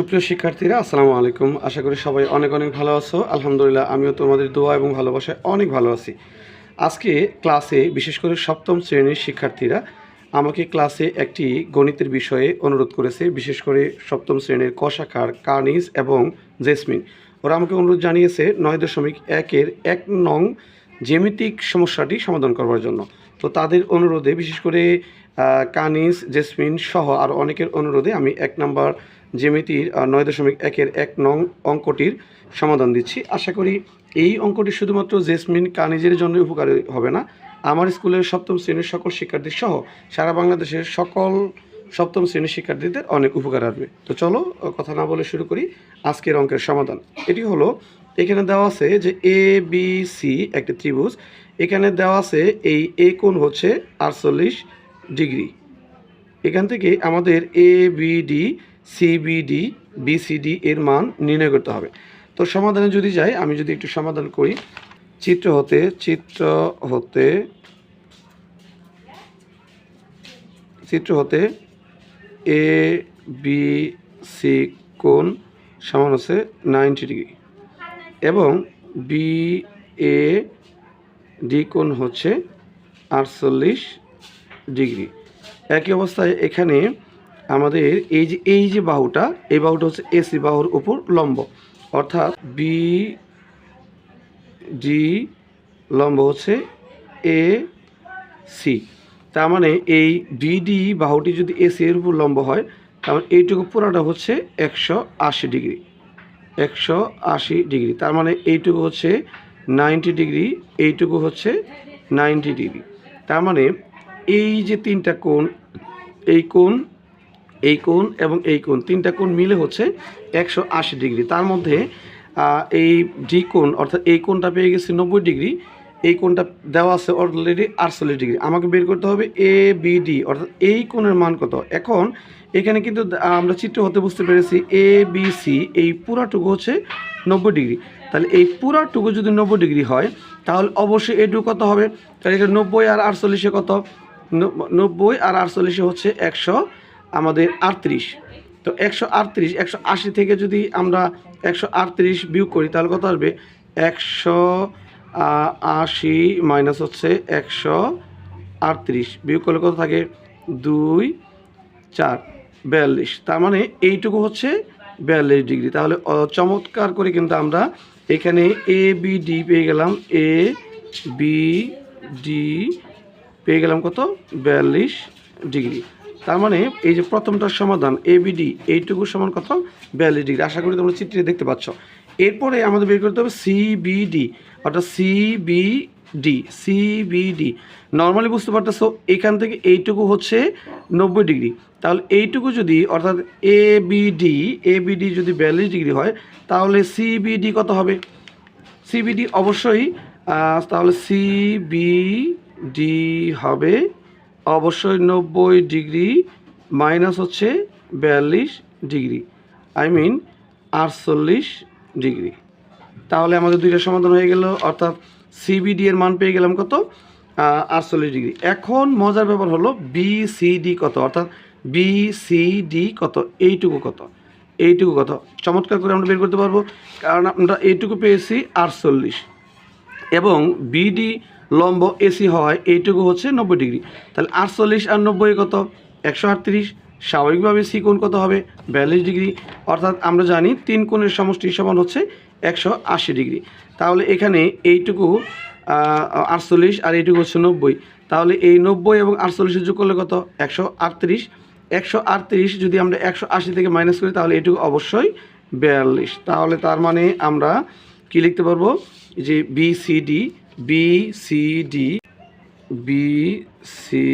সুপ্রিয় শিক্ষার্থীরা, আসসালামু আলাইকুম। আশা করি সবাই অনেক অনেক ভালো আছো। আলহামদুলিল্লাহ, আমিও তোমাদের দোয়া এবং ভালোবাসায় অনেক ভালো আছি। আজকে ক্লাসে বিশেষ করে সপ্তম শ্রেণির শিক্ষার্থীরা আমাকে ক্লাসে একটি গণিতের বিষয়ে অনুরোধ করেছে, বিশেষ করে সপ্তম শ্রেণির কষাকার, কার্নিস এবং জেসমিন। ওরা আমাকে অনুরোধ জানিয়েছে নয় দশমিক একের এক নং জ্যামিতিক সমস্যাটি সমাধান করবার জন্য। তো তাদের অনুরোধে, বিশেষ করে কানিস জেসমিন সহ আর অনেকের অনুরোধে আমি এক নম্বর জ্যামিতির নয় দশমিক একের এক নং অঙ্কটির সমাধান দিচ্ছি। আশা করি এই অঙ্কটি শুধুমাত্র জেসমিন কানিজের জন্য উপকারী হবে না। আমার স্কুলের সপ্তম শ্রেণির সকল শিক্ষার্থী সহ সারা বাংলাদেশের সকল সপ্তম শ্রেণির শিক্ষার্থীদের অনেক উপকার আসবে। তো চলো কথা না বলে শুরু করি আজকের অঙ্কের সমাধান। এটি হলো, এখানে দেওয়া আছে যে এ বি সি একটি ত্রিভুজ। এখানে দেওয়া আছে এই এ কোণ হচ্ছে আটচল্লিশ ডিগ্রি। এখান থেকে আমাদের এ বিডি সিবিডি বিসিডি এর মান নির্ণয় করতে হবে। তো সমাধানে যদি যাই, আমি যদি একটু সমাধান করি, চিত্র হতে চিত্র হতে চিত্র হতে এ বি সি কোণ সমান হচ্ছে নাইনটি ডিগ্রি এবং বি এ ডি কোণ হচ্ছে আটচল্লিশ ডিগ্রি একই অবস্থায় এখানে আমাদের এই যে এই যে বাহুটা, এই বাহুটা হচ্ছে এসি বাহুর উপর লম্ব। অর্থাৎ বি ডি লম্ব হচ্ছে এ সি তার মানে এই বিডি বাহুটি যদি এসি এর উপর লম্ব হয় তাহলে এইটুকু পুরাটা হচ্ছে একশো আশি ডিগ্রি। একশো আশি ডিগ্রি। তার মানে এইটুকু হচ্ছে নাইনটি ডিগ্রি, এইটুকু হচ্ছে নাইনটি ডিগ্রি। তার মানে এই যে তিনটা কোণ, এই কোণ এই কোণ এবং এই কোণ, তিনটা কোণ মিলে হচ্ছে একশো আশি ডিগ্রি। তার মধ্যে এই ডি কোণ, অর্থাৎ এই কোণটা পেয়ে গেছে নব্বই ডিগ্রি, এই কোণটা দেওয়া আছে অলরেডি আটচল্লিশ ডিগ্রি। আমাকে বের করতে হবে এ বি ডি অর্থাৎ এই কোণের মান কত? এখন, এখানে কিন্তু আমরা চিত্র হতে বুঝতে পেরেছি এ বি সি এই পুরাটুকু হচ্ছে নব্বই ডিগ্রি। তাহলে এই পুরাটুকু যদি নব্বই ডিগ্রি হয়, তাহলে অবশ্যই এটুকু কত হবে? তাহলে এটা নব্বই আর আটচল্লিশে কত? নব্বই আর আটচল্লিশে হচ্ছে একশো আমাদের আটত্রিশ। তো একশো আটত্রিশ, একশো আশি থেকে যদি আমরা একশো আটত্রিশ বিয়োগ করি, তাহলে কত আসবে? একশো আশি মাইনাস হচ্ছে একশো আটত্রিশ। বিয়োগ করলে কত থাকে? দুই, চার, বিয়াল্লিশ। তার মানে এইটুকু হচ্ছে বিয়াল্লিশ ডিগ্রি। তাহলে চমৎকার করে কিন্তু আমরা এখানে এ বি ডি পেয়ে গেলাম। এ বি ডি পেয়ে গেলাম কত? বিয়াল্লিশ ডিগ্রি। তার মানে এই যে প্রথমটার সমাধান এ বিডি এইটুকু সমান কত? বিয়াল্লিশ ডিগ্রি। আশা করি তোমরা চিত্রে দেখতে পাচ্ছ। এরপরে আমাদের বের করতে হবে সিবিডি অর্থাৎ সিবিডি সিবিডি নর্মালি বুঝতে পারতেছো, এখান থেকে এইটুকু হচ্ছে নব্বই ডিগ্রি। তাহলে এইটুকু যদি, অর্থাৎ এ বিডি এ বিডি যদি বিয়াল্লিশ ডিগ্রি হয়, তাহলে সিবিডি কত হবে? সিবিডি অবশ্যই তাহলে সিবিডি হবে অবশ্যই নব্বই ডিগ্রি মাইনাস হচ্ছে বিয়াল্লিশ ডিগ্রি। আই মিন আটচল্লিশ ডিগ্রি। তাহলে আমাদের দুইটা সমাধান হয়ে গেল, অর্থাৎ সিবিডি এর মান পেয়ে গেলাম কত? আটচল্লিশ ডিগ্রি। এখন মজার ব্যাপার হলো বিসিডি কত? অর্থাৎ বিসিডি কত? এইটুকু কত? এইটুকু কত? চমৎকার করে আমরা বের করতে পারব, কারণ আমরা এইটুকু পেয়েছি আটচল্লিশ। এবং বিডি লম্ব এসি হয় এইটুকু হচ্ছে নব্বই ডিগ্রি। তাহলে আটচল্লিশ আর নব্বই কত? একশো আটত্রিশ। স্বাভাবিকভাবে সি কোণ কত হবে? বিয়াল্লিশ ডিগ্রি। অর্থাৎ আমরা জানি তিন কোণের সমষ্টি সমান হচ্ছে একশো আশি ডিগ্রি। তাহলে এখানে এইটুকু আটচল্লিশ আর এইটুকু হচ্ছে নব্বই। তাহলে এই নব্বই এবং আটচল্লিশের যোগ করলে কত? একশো আটত্রিশ। একশো আটত্রিশ যদি আমরা একশো আশি থেকে মাইনাস করি, তাহলে এটুকু অবশ্যই বিয়াল্লিশ। তাহলে তার মানে আমরা কি লিখতে পারব? যে B C D B C D B C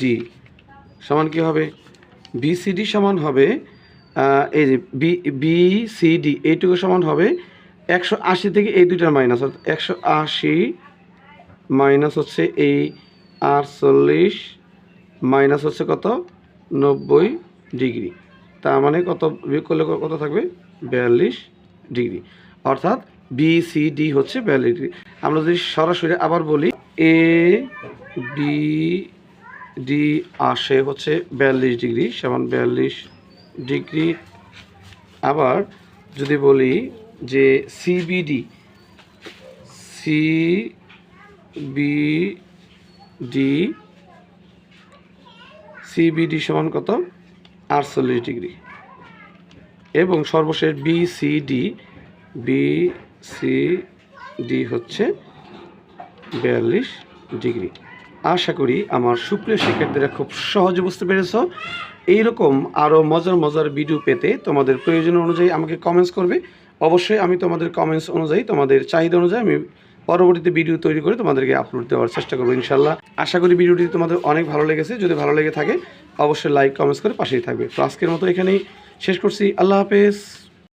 D সমান কি হবে? বি সি ডি সমান হবে এই যে বি বি সি ডি এইটুকু সমান হবে একশো আশি থেকে এই দুইটার মাইনাস অর্থাৎ একশো আশি মাইনাস হচ্ছে এই আটচল্লিশ মাইনাস হচ্ছে কত? নব্বই ডিগ্রি। তার মানে কত বিয়োগ করলে কত থাকবে? বিয়াল্লিশ ডিগ্রি। অর্থাৎ বি, সি, ডি হচ্ছে ডিগ্রি আমরা যদি সরাসরি আবার বলি, এ, বি, ডি আসে হচ্ছে বিয়াল্লিশ ডিগ্রি, সমান বিয়াল্লিশ ডিগ্রি। আবার যদি বলি যে C B D C B D C B D সমান কত? আটচল্লিশ ডিগ্রি। এবং সর্বশেষ বিসিডি বিসিডি হচ্ছে বিয়াল্লিশ ডিগ্রি। আশা করি আমার সুপ্রিয় শিক্ষার্থীরা খুব সহজে বুঝতে পেরেছ। এইরকম আরও মজার মজার ভিডিও পেতে তোমাদের প্রয়োজন অনুযায়ী আমাকে কমেন্টস করবে। অবশ্যই আমি তোমাদের কমেন্টস অনুযায়ী, তোমাদের চাহিদা অনুযায়ী আমি পরবর্তীতে ভিডিও তৈরি করে তোমাদেরকে আপলোড দেওয়ার চেষ্টা করব ইনশাল্লাহ। আশা করি ভিডিওটি তোমাদের অনেক ভালো লেগেছে। যদি ভালো লেগে থাকে, অবশ্যই লাইক কমেন্টস করে পাশেই থাকবে। তো আজকের মতো এখানেই শেষ করছি। আল্লাহ হাফেজ।